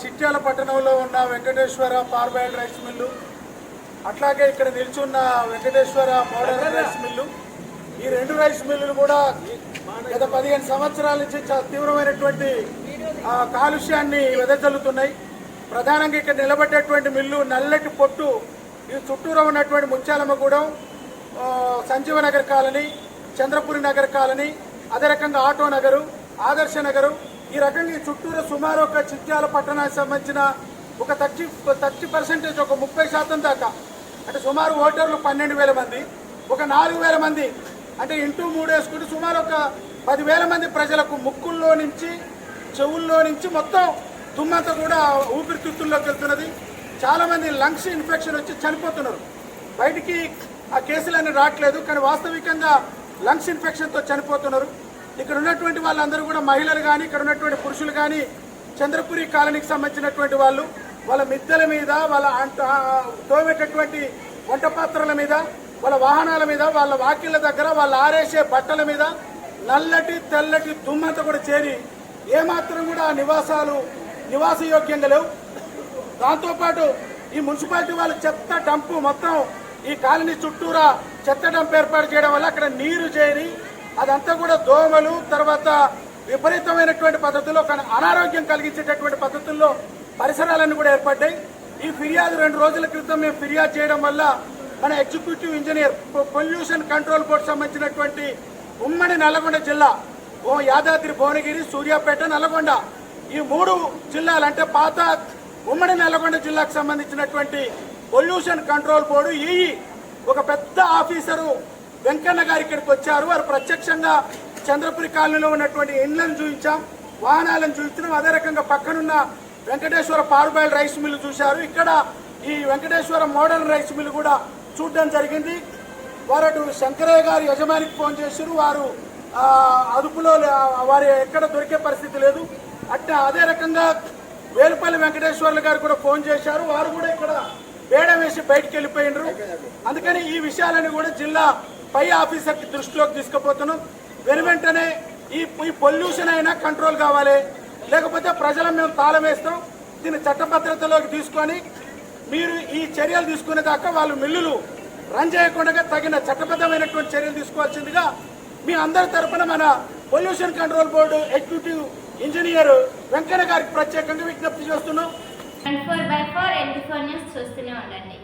చిట్యాల పట్టణంలో ఉన్న Venkateswara పార్బైల్ rice mill అట్లాగే ఇక్కడ నిల్చున్న వెంకటేశ్వర మోడల్ రైస్ మిల్లు ఈ రెండు రైస్ మిల్లులు కూడా గత పదిహేను సంవత్సరాల నుంచి చాలా తీవ్రమైనటువంటి కాలుష్యాన్ని వెదజల్లుతున్నాయి. ప్రధానంగా ఇక్కడ నిలబడేటువంటి మిల్లు నల్లటి పొట్టు ఈ చుట్టూరా ఉన్నటువంటి ముత్యాలమ్మగూడెం సంజీవనగర్ కాలనీ చంద్రపురి నగర్ కాలనీ అదే రకంగా ఆటో నగరు ఆదర్శ నగరు ఈ రకంగా ఈ చుట్టూరు సుమారు ఒక చిట్యాల పట్టణానికి సంబంధించిన ఒక థర్టీ థర్టీ పర్సెంటేజ్ ఒక ముప్పై శాతం దాకా అంటే సుమారు ఓటర్లు పన్నెండు వేల మంది ఒక నాలుగు వేల మంది అంటే ఇంటూ మూడు వేసుకుంటే సుమారు ఒక పదివేల మంది ప్రజలకు ముక్కుల్లో నుంచి చెవుల్లో నుంచి మొత్తం తుమ్మంతా కూడా ఊపిరితిత్తుల్లోకి వెళ్తున్నది. చాలామంది లంగ్స్ ఇన్ఫెక్షన్ వచ్చి చనిపోతున్నారు. బయటికి ఆ కేసులన్నీ రావట్లేదు కానీ వాస్తవికంగా లంగ్స్ ఇన్ఫెక్షన్తో చనిపోతున్నారు. ఇక్కడ ఉన్నటువంటి వాళ్ళందరూ కూడా మహిళలు కానీ ఇక్కడ ఉన్నటువంటి పురుషులు కానీ చంద్రపురి కాలనీకి సంబంధించినటువంటి వాళ్ళు వాళ్ళ మిద్దెల మీద వాళ్ళ అంట తోమేటటువంటి వంట పాత్రల మీద వాళ్ళ వాహనాల మీద వాళ్ళ వాకిళ్ళ దగ్గర వాళ్ళు ఆరేసే బట్టల మీద నల్లటి తెల్లటి దుమ్మంతా కూడా చేరి ఏమాత్రం కూడా ఆ నివాసాలు నివాసయోగ్యంగా లేవు. దాంతోపాటు ఈ మున్సిపాలిటీ వాళ్ళ చెత్త డంపు మొత్తం ఈ కాలనీ చుట్టూరా చెత్త డంప్ ఏర్పాటు చేయడం వల్ల అక్కడ నీరు చేరి అదంతా కూడా దోమలు తర్వాత విపరీతమైనటువంటి పద్ధతుల్లో కానీ అనారోగ్యం కలిగించేటటువంటి పద్ధతుల్లో పరిసరాలన్నీ కూడా ఏర్పడ్డాయి. ఈ ఫిర్యాదు రెండు రోజుల క్రితం మేము ఫిర్యాదు చేయడం వల్ల మన executive engineer pollution control board సంబంధించినటువంటి ఉమ్మడి నల్లగొండ జిల్లా ఓ యాదాద్రి భువనగిరి సూర్యాపేట నల్లగొండ ఈ మూడు జిల్లాలు అంటే పాత ఉమ్మడి నల్లగొండ జిల్లాకు సంబంధించినటువంటి పొల్యూషన్ కంట్రోల్ బోర్డు ఈ ఒక పెద్ద ఆఫీసరు వెంకన్న గారు ఇక్కడికి వచ్చారు. వారు ప్రత్యక్షంగా చంద్రపురి కాలనీలో ఉన్నటువంటి ఇండ్లను చూపించాం వాహనాలను చూపించడం అదే రకంగా పక్కనున్న వెంకటేశ్వర పారుబాయిల్ రైస్ మిల్లు చూశారు. ఇక్కడ ఈ వెంకటేశ్వర మోడల్ రైస్ మిల్లు కూడా చూడడం జరిగింది. వారు అటు శంకరయ్య గారి యజమానికి ఫోన్ చేశారు. వారు అదుపులో వారి ఎక్కడ దొరికే పరిస్థితి లేదు. అట్లా అదే రకంగా వేలుపల్లి వెంకటేశ్వర్లు గారు కూడా ఫోన్ చేశారు. వారు కూడా ఇక్కడ వేడం వేసి బయటకు వెళ్ళిపోయినరు. అందుకని ఈ విషయాలని కూడా జిల్లా పై ఆఫీసర్కి దృష్టిలోకి తీసుకుపోతున్నాం. వెను వెంటనే ఈ ఈ పొల్యూషన్ అయినా కంట్రోల్ కావాలి. లేకపోతే ప్రజలను మేము తాళం వేస్తాం. దీన్ని చట్టభద్రతలోకి తీసుకొని మీరు ఈ చర్యలు తీసుకునే దాకా వాళ్ళు మిల్లులు రన్ చేయకుండా తగిన చట్టబద్ధమైనటువంటి చర్యలు తీసుకోవాల్సిందిగా మీ అందరి తరపున మన pollution control board executive engineer Venkanna గారికి ప్రత్యేకంగా విజ్ఞప్తి చేస్తున్నాం. And four by four eighty four news చూస్తూనే ఉండండి.